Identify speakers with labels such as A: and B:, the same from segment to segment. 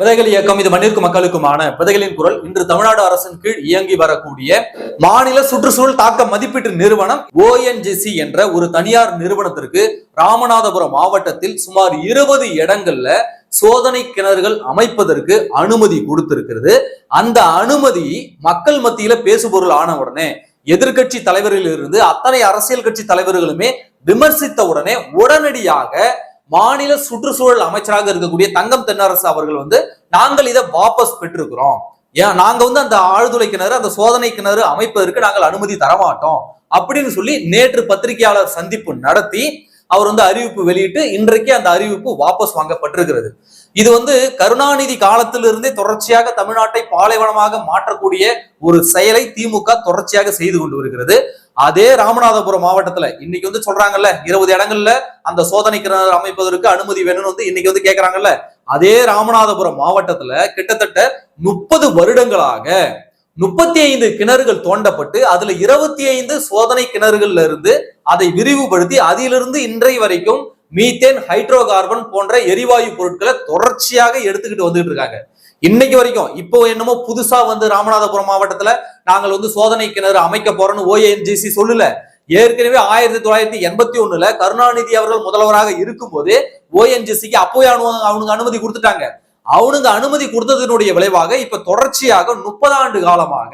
A: விதைகள் இயக்கம் இது மண்ணிற்கு மக்களுக்குமான விதைகளின் குரல். இன்று தமிழ்நாடு அரசின் கீழ் இயங்கி வரக்கூடிய மாநில சுற்றுச்சூழல் தாக்க மதிப்பீட்டு நிறுவனம் ஓஎன்ஜிசி என்ற ஒரு தனியார் நிறுவனத்திற்கு ராமநாதபுரம் மாவட்டத்தில் சுமார் இருபது இடங்கள்ல சோதனை கிணறுகள் அமைப்பதற்கு அனுமதி கொடுத்திருக்கிறது. அந்த அனுமதி மக்கள் மத்தியில பேசுபொருள் ஆன உடனே எதிர்க்கட்சி தலைவரிலிருந்து அத்தனை அரசியல் கட்சி தலைவர்களுமே விமர்சித்த உடனே உடனடியாக மாநில சுற்றுச்சூழல் அமைச்சராக இருக்கக்கூடிய தங்கம் தென்னரசு அவர்கள் வந்து நாங்கள் இதை வாபஸ் பெற்றிருக்கிறோம். ஏன்? நாங்க வந்து அந்த ஆழ்துளை கிணறு அந்த சோதனை கிணறு அமைப்பதற்கு நாங்கள் அனுமதி தரமாட்டோம். அப்படின்னு சொல்லி நேற்று பத்திரிகையாளர் சந்திப்பு நடத்தி அவர் வந்து அறிவிப்பு வெளியிட்டு இன்றைக்கு அந்த அறிவிப்பு வாபஸ் வாங்கப்பட்டிருக்கிறது. இது வந்து கருணாநிதி காலத்திலிருந்தே தொடர்ச்சியாக தமிழ்நாட்டை பாலைவனமாக மாற்றக்கூடிய ஒரு செயலை திமுக தொடர்ச்சியாக செய்து கொண்டு வருகிறது. அதே ராமநாதபுரம் மாவட்டத்துல இன்னைக்கு வந்து சொல்றாங்கல்ல இருபது இடங்கள்ல அந்த சோதனை கிணறு அமைப்பதற்கு அனுமதி வேணும்னு வந்து இன்னைக்கு வந்து கேக்குறாங்கல்ல. அதே ராமநாதபுரம் மாவட்டத்துல கிட்டத்தட்ட முப்பது வருடங்களாக முப்பத்தி ஐந்து கிணறுகள் தோண்டப்பட்டு அதுல இருபத்தி ஐந்து சோதனை கிணறுகள்ல இருந்து அதை விரிவுபடுத்தி அதிலிருந்து இன்றை வரைக்கும் மீத்தேன் ஹைட்ரோ கார்பன் போன்ற எரிவாயு பொருட்களை தொடர்ச்சியாக எடுத்துக்கிட்டு வந்துட்டு இருக்காங்க. இன்னைக்கு வரைக்கும் இப்போ என்னமோ புதுசா வந்து ராமநாதபுரம் மாவட்டத்துல நாங்கள் வந்து சோதனை கிணறு அமைக்க போறோம்னு ஓஎன்ஜிசி சொல்லல. ஏற்கனவே ஆயிரத்தி தொள்ளாயிரத்தி எண்பத்தி ஒண்ணுல கருணாநிதி அவர்கள் முதல்வராக இருக்கும்போது ஓஎன்ஜிசிக்கு அப்போயே அவனுக்கு அனுமதி கொடுத்துட்டாங்க. அவனுங்க அனுமதி கொடுத்ததனுடைய விளைவாக இப்ப தொடர்ச்சியாக முப்பது ஆண்டு காலமாக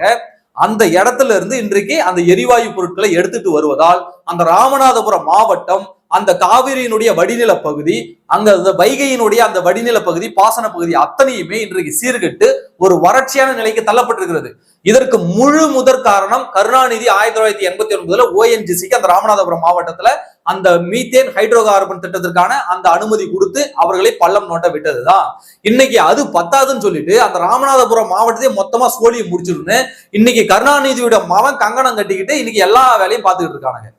A: அந்த இடத்துல இருந்து இன்றைக்கு அந்த எரிவாயு பொருட்களை எடுத்துட்டு வருவதால் அந்த ராமநாதபுரம் மாவட்டம் அந்த காவிரியினுடைய வடிநில பகுதி அங்க அந்த வைகையினுடைய அந்த வடிநில பகுதி பாசன பகுதி அத்தனையுமே இன்றைக்கு சீர்கட்டு ஒரு வறட்சியான நிலைக்கு தள்ளப்பட்டிருக்கிறது. இதற்கு முழு முதற் காரணம் கருணாநிதி ஆயிரத்தி தொள்ளாயிரத்தி எண்பத்தி ஒன்பதுல ஓஎன்ஜிசிக்கு அந்த ராமநாதபுரம் மாவட்டத்துல அந்த மீத்தேன் ஹைட்ரோ கார்பன் திட்டத்திற்கான அந்த அனுமதி கொடுத்து அவர்களை பள்ளம் நோட்ட விட்டதுதான். இன்னைக்கு அது பத்தாதுன்னு சொல்லிட்டு அந்த ராமநாதபுரம் மாவட்டத்தையே மொத்தமா சோழியை முடிச்சிருன்னு இன்னைக்கு கருணாநிதியோட மகன் கங்கணம் கட்டிக்கிட்டு இன்னைக்கு எல்லா வேலையும் பார்த்துக்கிட்டு இருக்கானுங்க.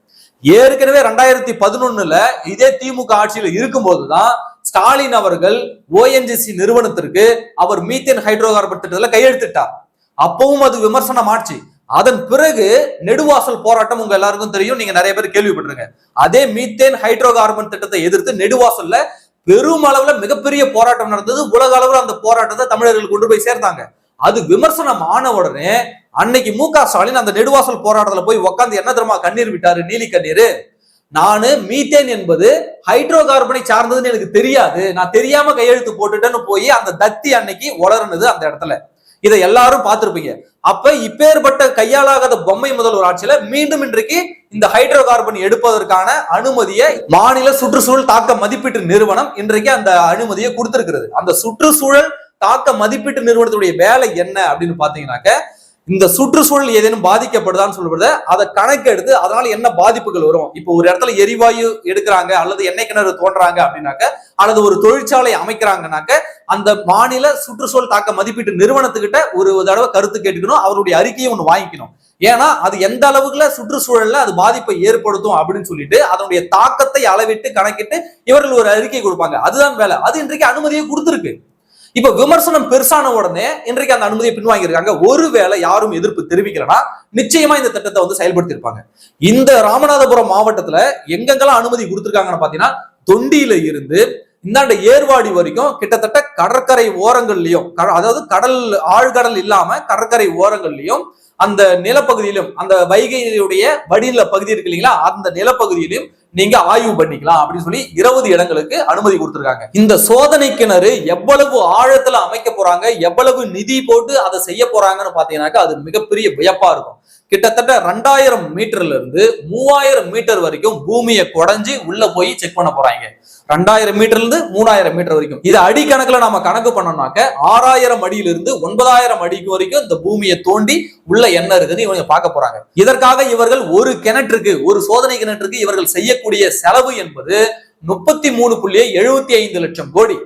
A: ஏற்கனவே ரெண்டாயிரத்தி பதினொன்னுல இதே திமுக ஆட்சியில இருக்கும்போதுதான் ஸ்டாலின் அவர்கள் ஓஎன்ஜிசி நிறுவனத்திற்கு அவர் மீத்தேன் ஹைட்ரோ கார்பன் திட்டத்துல கையெழுத்திட்டார். அப்பவும் அது விமர்சனம் ஆட்சி அதன் பிறகு நெடுவாசல் போராட்டம் உங்க எல்லாருக்கும் தெரியும். நீங்க நிறைய பேர் கேள்விப்பட்டிருங்க. அதே மீத்தேன் ஹைட்ரோ கார்பன் திட்டத்தை எதிர்த்து நெடுவாசல்ல பெரும் அளவுல மிகப்பெரிய போராட்டம் நடந்தது. உலக அளவுல அந்த போராட்டத்தை தமிழர்கள் கொண்டு போய் சேர்த்தாங்க. அது விமர்சனம் ஆன உடனே அன்னைக்கு மு க ஸ்டாலின் அந்த நெடுவாசல் போராட்டத்துல போய் உட்காந்து என்ன தெரியுமா? கண்ணீர் விட்டாரு நீலி கண்ணீர். நானு மீத்தேன் என்பது ஹைட்ரோ கார்பனை சார்ந்ததுன்னு எனக்கு தெரியாது. நான் தெரியாம கையெழுத்து போட்டுட்டேன்னு போய் அந்த தத்தி அன்னைக்கு உளறுனது அந்த இடத்துல. இதை எல்லாரும் பார்த்திருப்பீங்க. அப்ப இப்பேற்பட்ட கையாளாகாத பொம்மை முதல்வர் ஆட்சியில மீண்டும் இன்றைக்கு இந்த ஹைட்ரோ கார்பன் எடுப்பதற்கான அனுமதியை மாநில சுற்றுச்சூழல் தாக்க மதிப்பீட்டு நிறுவனம் இன்றைக்கு அந்த அனுமதியை கொடுத்திருக்கிறது. அந்த சுற்றுச்சூழல் தாக்க மதிப்பீட்டு நிறுவனத்துடைய வேலை என்ன அப்படின்னு பாத்தீங்கன்னாக்க இந்த சுற்றுச்சூழல் ஏதேனும் பாதிக்கப்படுதான்னு சொல்றது அதை கணக்கெடுத்து அதனால என்ன பாதிப்புகள் வரும்? இப்போ ஒரு இடத்துல எரிவாயு எடுக்கிறாங்க அல்லது எண்ணெய் கிணறு தோன்றாங்க அப்படின்னாக்க அல்லது ஒரு தொழிற்சாலை அமைக்கிறாங்கனாக்க அந்த மாநில சுற்றுச்சூழல் தாக்க மதிப்பீட்டு நிறுவனத்துக்கிட்ட ஒரு தடவை கருத்து கேட்டுக்கணும் அவருடைய அறிக்கையை ஒன்று வாங்கிக்கணும். ஏன்னா அது எந்த அளவுக்குல சுற்றுச்சூழல்ல அது பாதிப்பை ஏற்படுத்தும் அப்படின்னு சொல்லிட்டு அதனுடைய தாக்கத்தை அளவிட்டு கணக்கிட்டு இவர்கள் ஒரு அறிக்கை கொடுப்பாங்க. அதுதான் வேலை. அது இன்றைக்கு அனுமதியை கொடுத்துருக்கு. இப்ப விமர்சனம் பெருசான உடனே இன்றைக்கு அந்த அனுமதியை பின்வாங்கியிருக்காங்க. ஒருவேளை யாரும் எதிர்ப்பு தெரிவிக்கலனா நிச்சயமா இந்த திட்டத்தை வந்து செயல்படுத்தியிருப்பாங்க. இந்த ராமநாதபுரம் மாவட்டத்துல எங்கெங்கெல்லாம் அனுமதி கொடுத்திருக்காங்கன்னு பாத்தீங்கன்னா தொண்டியில இருந்து இந்தாண்ட ஏர்வாடி வரைக்கும் கிட்டத்தட்ட கடற்கரை ஓரங்கள்லயும் அதாவது கடல் ஆழ்கடல் இல்லாம கடற்கரை ஓரங்கள்லயும் அந்த நிலப்பகுதியிலும் அந்த வைகையுடைய வடிநில பகுதி இருக்கு இல்லைங்களா? அந்த நிலப்பகுதியிலும் நீங்க ஆய்வு பண்ணிக்கலாம் அப்படின்னு சொல்லி இருபது இடங்களுக்கு அனுமதி கொடுத்திருக்காங்க. இந்த சோதனை கிணறு எவ்வளவு ஆழத்துல அமைக்க போறாங்க எவ்வளவு நிதி போட்டு அதை செய்ய போறாங்கன்னு பாத்தீங்கன்னாக்கா அது மிகப்பெரிய வியப்பா இருக்கும். கிட்டத்தட்ட ரெண்டாயிரம் மீட்டர்ல இருந்து மூவாயிரம் மீட்டர் வரைக்கும் பூமியை குடைஞ்சு உள்ள போய் செக் பண்ண போறாங்க. ரெண்டாயிரம் மீட்டர்ல இருந்து மூணாயிரம் மீட்டர் வரைக்கும். இது அடி கணக்குல நாம கணக்கு பண்ணோம்னாக்க ஆறாயிரம் அடியிலிருந்து ஒன்பதாயிரம் அடிக்கு வரைக்கும் இந்த பூமியை தோண்டி உள்ள என்ன இருக்குன்னு இவங்க பார்க்க போறாங்க. இதற்காக இவர்கள் ஒரு கிணற்றுக்கு ஒரு சோதனை கிணற்றுக்கு இவர்கள் செய்ய செய்யக்கூடிய செலவு என்பது முப்பத்தி மூணு புள்ளி எழுபத்தி ஐந்து லட்சம் கோடி.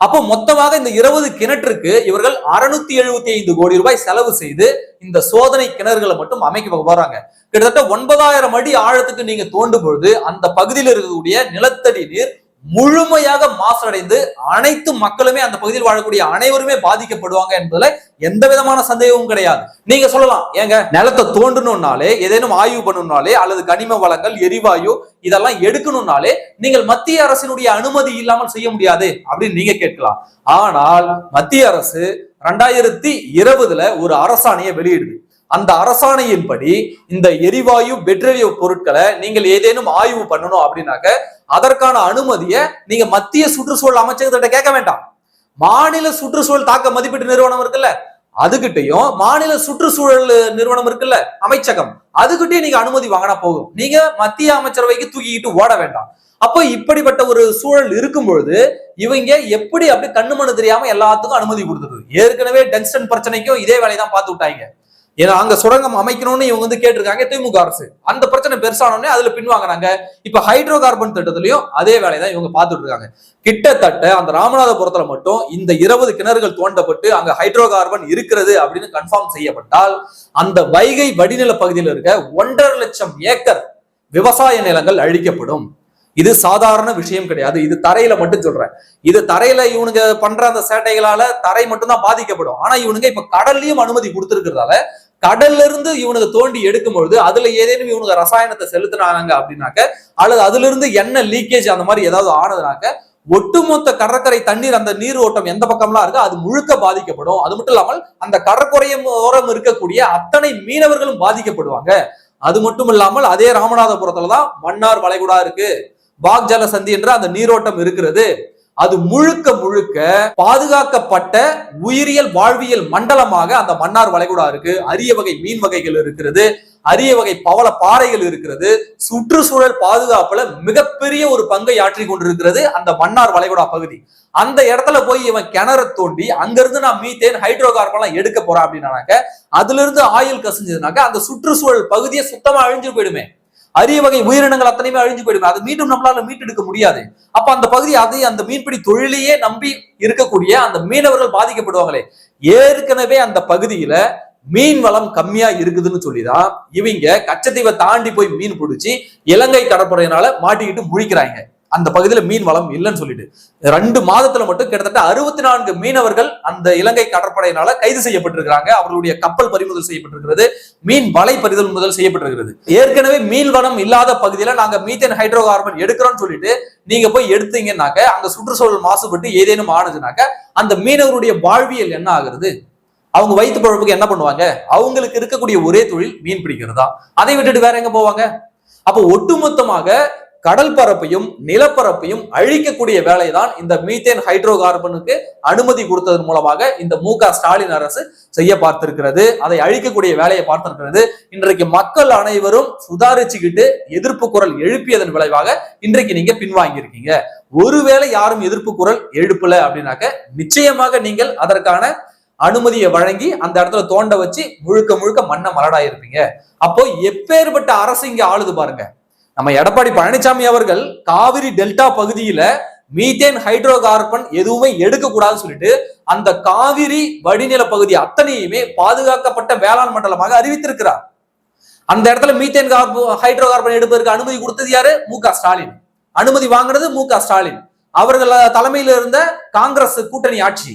A: அப்போ மொத்தமாக இந்த இருபது கிணற்றுக்கு இவர்கள் அறுநூத்தி எழுபத்தி ஐந்து கோடி ரூபாய் செலவு செய்து இந்த சோதனை கிணறுகளை மட்டும் அமைக்க போறாங்க. கிட்டத்தட்ட ஒன்பதாயிரம் அடி ஆழத்துக்கு நீங்க தோண்டும் பொழுது அந்த பகுதியில் இருக்கக்கூடிய நிலத்தடி நீர் முழுமையாக மாசடைந்து அனைத்து மக்களுமே அந்த பகுதியில் வாழக்கூடிய அனைவருமே பாதிக்கப்படுவாங்க என்பதுல எந்த விதமான சந்தேகமும் கிடையாது. நீங்க சொல்லலாம் ஏங்க நிலத்தை தோண்டணும்னாலே ஏதேனும் ஆய்வு பண்ணணும்னாலே அல்லது கனிம வளங்கள் எரிவாயு இதெல்லாம் எடுக்கணும்னாலே நீங்கள் மத்திய அரசினுடைய அனுமதி இல்லாமல் செய்ய முடியாது அப்படின்னு நீங்க கேட்கலாம். ஆனால் மத்திய அரசு ரெண்டாயிரத்தி இருபதுல ஒரு அரசாணையை வெளியிடுது. அந்த அரசாணையின்படி இந்த எரிவாயு பெட்ரோலிய பொருட்களை நீங்கள் ஏதேனும் ஆய்வு பண்ணணும் அப்படின்னாக்க அதற்கான அனுமதியை நீங்க மத்திய சுற்றுச்சூழல் அமைச்சகத்திட்ட கேட்க வேண்டாம். மாநில சுற்றுச்சூழல் தாக்க மதிப்பீட்டு நிறுவனம் இருக்குல்ல அதுகிட்டயும் மாநில சுற்றுச்சூழல் நிறுவனம் இருக்குல்ல அமைச்சகம் அதுகிட்டே நீங்க அனுமதி வாங்கினா போகும் நீங்க மத்திய அமைச்சரவைக்கு தூக்கிக்கிட்டு ஓட வேண்டாம். அப்போ இப்படிப்பட்ட ஒரு சூழல் இருக்கும் பொழுது இவங்க எப்படி அப்படி கண்ணு மண்ணு தெரியாம எல்லாத்துக்கும் அனுமதி கொடுத்துருது ஏற்கனவே டென்ஷன் பிரச்சனைக்கும் இதே வேலையை தான் பார்த்து விட்டாங்க. ஏன்னா அங்க சுரங்கம் அமைக்கணும்னு இவங்க வந்து கேட்டிருக்காங்க திமுக அரசு. அந்த பிரச்சனை பெருசானோடனே அதுல பின்வாங்கினாங்க இப்ப ஹைட்ரோ கார்பன் திட்டத்திலையும் அதே வேலையை தான் இவங்க பார்த்துட்டு இருக்காங்க கிட்டத்தட்ட அந்த ராமநாதபுரத்துல மட்டும் இந்த இருபது கிணறுகள் தோண்டப்பட்டு அங்க ஹைட்ரோ கார்பன் இருக்கிறது அப்படின்னு கன்ஃபார்ம் செய்யப்பட்டால் அந்த வைகை வடிநில பகுதியில் இருக்க ஒன்றரை லட்சம் ஏக்கர் விவசாய நிலங்கள் அழிக்கப்படும். இது சாதாரண விஷயம் கிடையாது. இது தரையில மட்டும் சொல்றேன். இது தரையில இவனுங்க பண்ற அந்த சேட்டைகளால தரை மட்டும் தான் பாதிக்கப்படும். ஆனா இவனுங்க இப்ப கடல்லையும் அனுமதி கொடுத்திருக்கிறதால கடல்ல இருந்து இவனுக்கு தோண்டி எடுக்கும் பொழுது அதுல ஏதேனும் இவனுக்கு ரசாயனத்தை செலுத்தினாங்க அப்படின்னாக்க அல்லது அதுல இருந்து எண்ணெய் லீக்கேஜ் அந்த மாதிரி ஏதாவது ஆனதுனாக்க ஒட்டுமொத்த கடற்கரை தண்ணீர் அந்த நீர் ஓட்டம் எந்த பக்கம்லாம் இருக்கோ அது முழுக்க பாதிக்கப்படும். அது மட்டும் இல்லாமல் அந்த கடற்கரையும் ஓரம் இருக்கக்கூடிய அத்தனை மீனவர்களும் பாதிக்கப்படுவாங்க. அது மட்டும் இல்லாமல் அதே ராமநாதபுரத்துல தான் மன்னார் வளைகுடா இருக்கு. பாக் ஜல சந்தி என்ற அந்த நீரோட்டம் இருக்கிறது. அது முழுக்க முழுக்க பாதுகாக்கப்பட்ட உயிரியல் வாழ்வியல் மண்டலமாக அந்த மன்னார் வளைகுடா இருக்கு. அரிய வகை மீன் வகைகள் இருக்கிறது. அரிய வகை பவள பாறைகள் இருக்கிறது. சுற்றுச்சூழல் பாதுகாப்புல மிகப்பெரிய ஒரு பங்கை ஆற்றி கொண்டிருக்கிறது அந்த மன்னார் வளைகுடா பகுதி. அந்த இடத்துல போய் இவன் கிணற தோண்டி அங்கிருந்து நான் மீத்தேன் ஹைட்ரோ கார்பன்லாம் எடுக்க போறேன் அப்படின்னாக்க அதுல இருந்து ஆயில் கசிஞ்சதுனாக்க அந்த சுற்றுச்சூழல் பகுதியை சுத்தமா அழிஞ்சு போயிடுமே. அரிய வகை உயிரினங்கள் அத்தனையுமே அழிஞ்சு போயிடும். அது மீண்டும் நம்மளால மீட்டெடுக்க முடியாது. அப்ப அந்த பகுதி அதை அந்த மீன்பிடி தொழிலையே நம்பி இருக்கக்கூடிய அந்த மீனவர்கள் பாதிக்கப்படுவாங்களே. ஏற்கனவே அந்த பகுதியில மீன் வளம் கம்மியா இருக்குதுன்னு சொல்லிதான் இவங்க கச்சத்தீவை தாண்டி போய் மீன் பிடிச்சி இலங்கை கடற்படையினால மாட்டிக்கிட்டு முழிக்கிறாங்க. அந்த பகுதியில் மீன் வளம் இல்லைன்னு சொல்லிட்டு. ரெண்டு மாதத்துல மட்டும் கிட்டத்தட்ட அறுபத்தி நான்கு மீனவர்கள் அந்த இலங்கை கடற்படையினால கைது செய்யப்பட்டிருக்கிறாங்க. அவர்களுடைய கப்பல் பறிமுதல் செய்யப்பட்டிருக்கிறது. மீன் வலை பறிதல் முதல் செய்யப்பட்டிருக்கிறது. ஏற்கனவே மீன் வளம் இல்லாத பகுதியில நாங்க மீத்தேன் ஹைட்ரோ கார்பன் எடுக்கிறோம்னு சொல்லிட்டு நீங்க போய் எடுத்தீங்கன்னாக்க அங்க சுற்றுச்சூழல் மாசுபட்டு ஏதேனும் ஆனதுனாக்க அந்த மீனவருடைய வாழ்வியல் என்ன ஆகுறது? அவங்க வயிற்று பழப்புக்கு என்ன பண்ணுவாங்க? அவங்களுக்கு இருக்கக்கூடிய ஒரே தொழில் மீன் பிடிக்கிறதா. அதை விட்டுட்டு வேற எங்க போவாங்க? அப்போ ஒட்டுமொத்தமாக கடல் பரப்பையும் நிலப்பரப்பையும் அழிக்கக்கூடிய வேலை தான் இந்த மீத்தேன் ஹைட்ரோ கார்பனுக்கு அனுமதி கொடுத்ததன் மூலமாக இந்த மு ஸ்டாலின் அரசு செய்ய பார்த்திருக்கிறது. அதை அழிக்கக்கூடிய வேலையை பார்த்திருக்கிறது. இன்றைக்கு மக்கள் அனைவரும் சுதாரிச்சுக்கிட்டு எதிர்ப்பு குரல் எழுப்பியதன் விளைவாக இன்றைக்கு நீங்க பின்வாங்கி இருக்கீங்க ஒருவேளை யாரும் எதிர்ப்பு குரல் எழுப்பல அப்படின்னாக்க நிச்சயமாக நீங்கள் அதற்கான அனுமதியை வழங்கி அந்த இடத்துல தோண்ட வச்சு முழுக்க முழுக்க மண்ணை மலடாயிருப்பீங்க. அப்போ எப்பேற்பட்ட அரசு இங்க ஆளுது பாருங்க. நம்ம எடப்பாடி பழனிசாமி அவர்கள் காவிரி டெல்டா பகுதியில மீத்தேன் ஹைட்ரோ கார்பன் எதுவுமே எடுக்க கூடாதுன்னு சொல்லிட்டு அந்த காவிரி வடிநில பகுதி அத்தனையுமே பாதுகாக்கப்பட்ட வேளாண் மண்டலமாக அறிவித்திருக்கிறார். அந்த இடத்துல மீத்தேன் கார்போ ஹைட்ரோ கார்பன் எடுப்பதற்கு அனுமதி கொடுத்தது யாரு? மு ஸ்டாலின். அனுமதி வாங்கினது மு ஸ்டாலின். அவர்கள் தலைமையில் இருந்த காங்கிரஸ் கூட்டணி ஆட்சி.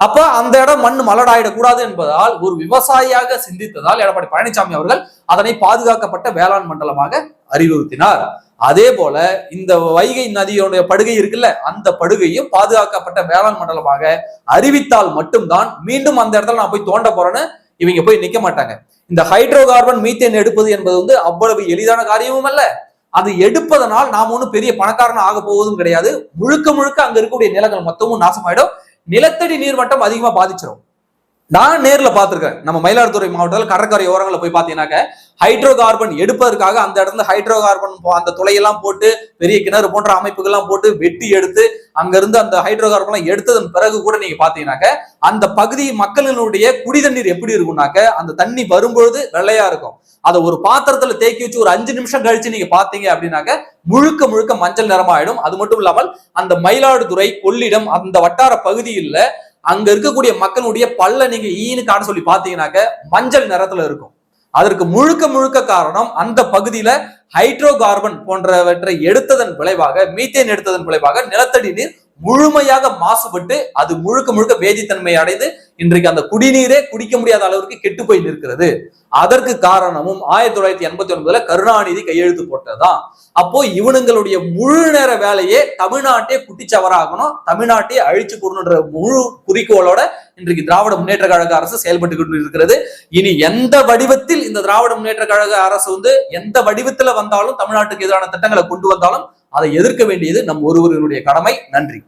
A: அப்ப அந்த இடம் மண் மலடாயிடக்கூடாது என்பதால் ஒரு விவசாயியாக சிந்தித்ததால் எடப்பாடி பழனிசாமி அவர்கள் அதனை பாதுகாக்கப்பட்ட வேளாண் மண்டலமாக அறிவுறுத்தினார். அதே போல இந்த வைகை நதியோடைய படுகை இருக்குல்ல அந்த படுகையும் பாதுகாக்கப்பட்ட வேளாண் மண்டலமாக அறிவித்தால் மட்டும்தான் மீண்டும் அந்த இடத்துல நான் போய் தோண்ட போறேன்னு இவங்க போய் நிக்க மாட்டாங்க. இந்த ஹைட்ரோ கார்பன் மீத்தேன் எடுப்பது என்பது வந்து அவ்வளவு எளிதான காரியமும் அல்ல. அது எடுப்பதனால் நாம் ஒன்றும் பெரிய பணக்காரன் ஆக போவதும் கிடையாது. முழுக்க முழுக்க அங்க இருக்கக்கூடிய நிலங்கள் மொத்தமும் நாசமாயிடும். நிலத்தடி நீர் மட்டம் அதிகமா பாதிச்சிடும் நான் நேர்ல பாத்துருக்கேன் நம்ம மயிலாடுதுறை மாவட்டத்தில் கடற்கரை ஓரங்களை போய் பாத்தீங்கன்னாக்க ஹைட்ரோ கார்பன் எடுப்பதற்காக அந்த இடத்துல ஹைட்ரோ கார்பன் அந்த துளையெல்லாம் போட்டு பெரிய கிணறு போன்ற அமைப்புகள்லாம் போட்டு வெட்டி எடுத்து அங்கிருந்து அந்த ஹைட்ரோ கார்பன்லாம் எடுத்ததன் பிறகு கூட நீங்க பாத்தீங்கன்னாக்க அந்த பகுதி மக்களினுடைய குடி தண்ணீர் எப்படி இருக்கும்னாக்க அந்த தண்ணி வரும்பொழுது வெள்ளையா இருக்கும். அதை ஒரு பாத்திரத்துல தேக்கி வச்சு ஒரு அஞ்சு நிமிஷம் கழிச்சு நீங்க பாத்தீங்க அப்படின்னாக்க முழுக்க முழுக்க மஞ்சள் நிறமாயிடும். அது மட்டும் இல்லாமல் அந்த மயிலாடுதுறை கொள்ளிடம் அந்த வட்டார பகுதியில் அங்க இருக்கக்கூடிய மக்களுடைய பல்ல நீங்க ஈனு காண சொல்லி பாத்தீங்கன்னாக்க மஞ்சள் நிறத்துல இருக்கும். அதற்கு முழுக்க முழுக்க காரணம் அந்த பகுதியில ஹைட்ரோ கார்பன் போன்றவற்றை எடுத்ததன் விளைவாக மீத்தேன் எடுத்ததன் விளைவாக நிலத்தடி நீர் முழுமையாக மாசுபட்டு அது முழுக்க முழுக்க வேதித்தன்மை அடைந்து இன்றைக்கு அந்த குடிநீரே குடிக்க முடியாத அளவிற்கு கெட்டு போய் நிற்கிறது அதற்கு காரணமும் ஆயிரத்தி தொள்ளாயிரத்தி எண்பத்தி ஒன்பதுல கருணாநிதி கையெழுத்து போட்டதுதான். அப்போ இவனுங்களுடைய முழு நேர வேலையே தமிழ்நாட்டே குட்டிச்சவராகணும் தமிழ்நாட்டை அழிச்சு போடணுன்ற முழு குறிக்கோளோட இன்றைக்கு திராவிட முன்னேற்ற கழக அரசு செயல்பட்டு கொண்டு இருக்கிறது இனி எந்த வடிவத்தில் இந்த திராவிட முன்னேற்ற கழக அரசு வந்து எந்த வடிவத்துல வந்தாலும் தமிழ்நாட்டுக்கு எதிரான திட்டங்களை கொண்டு வந்தாலும் அதை எதிர்க்க வேண்டியது நம் ஒருவருடைய கடமை. நன்றி.